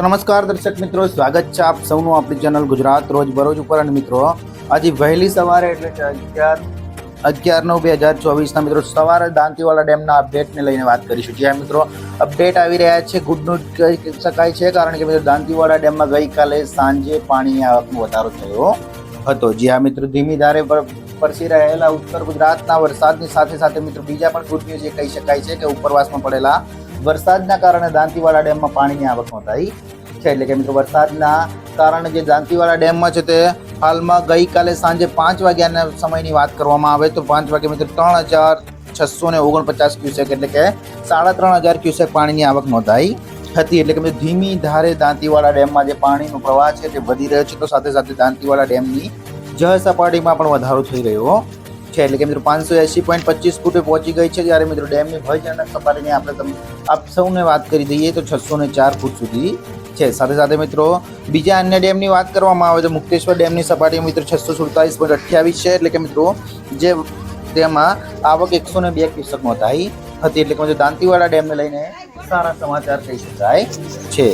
તો નમસ્કાર દર્શક મિત્રો, સ્વાગત છે આપ સૌનું આપણી ચેનલ ગુજરાત રોજ બરોજ ઉપર. અને મિત્રો, આજે વહેલી સવારે એટલે કે અગિયાર અગિયાર નવ બે હજાર ચોવીસના મિત્રો, સવારે દાંતીવાડા ડેમના અપડેટને લઈને વાત કરીશું. જ્યાં મિત્રો અપડેટ આવી રહ્યા છે, ગુડ ન્યૂઝ કહી શકાય છે, કારણ કે મિત્રો દાંતીવાડા ડેમમાં ગઈકાલે સાંજે પાણીની આવકમાં વધારો થયો હતો. જ્યાં મિત્રો ધીમી ધારે પર પરસી રહેલા ઉત્તર ગુજરાતના વરસાદની સાથે સાથે મિત્રો બીજા પણ ગુડ ન્યૂઝ એ કહી શકાય છે કે ઉપરવાસમાં પડેલા વરસાદના કારણે દાંતીવાડા ડેમમાં પાણીની આવક નોંધાઈ છે. એટલે કે મિત્રો, વરસાદના કારણે જે દાંતીવાડા ડેમમાં છે તે હાલમાં ગઈકાલે સાંજે પાંચ વાગ્યાના સમયની વાત કરવામાં આવે તો પાંચ વાગે મિત્રો ત્રણ હજાર છસો ને ઓગણપચાસ ક્યુસેક એટલે કે સાડા ત્રણ હજાર ક્યુસેક પાણીની આવક નોંધાઈ હતી. એટલે કે ધીમી ધારે દાંતીવાડા ડેમમાં જે પાણીનો પ્રવાહ છે તે વધી રહ્યો છે, તો સાથે સાથે દાંતીવાડા ડેમની જળ સપાટીમાં પણ વધારો થઈ રહ્યો છે. એટલે કે મિત્રો પાંચસો એંસી પોઈન્ટ પચીસ ફૂટે પહોંચી ગઈ છે જ્યારે મિત્રો ડેમની ભયજનક સપાટીની આપણે તમે આપ સૌને વાત કરી દઈએ તો છસો ને ચાર ફૂટ સુધી છે. સાથે સાથે મિત્રો બીજા અન્ય ડેમની વાત કરવામાં આવે તો મુક્તેશ્વર ડેમની સપાટી મિત્રો છસો સુડતાલીસ પોઈન્ટ અઠ્યાવીસ છે. એટલે કે મિત્રો જે તેમાં આવક એકસો ને બે ક્યુસેક નોંધાઈ હતી. એટલે કે મિત્રો દાંતીવાડા ડેમને લઈને સારા સમાચાર કહી શકાય છે.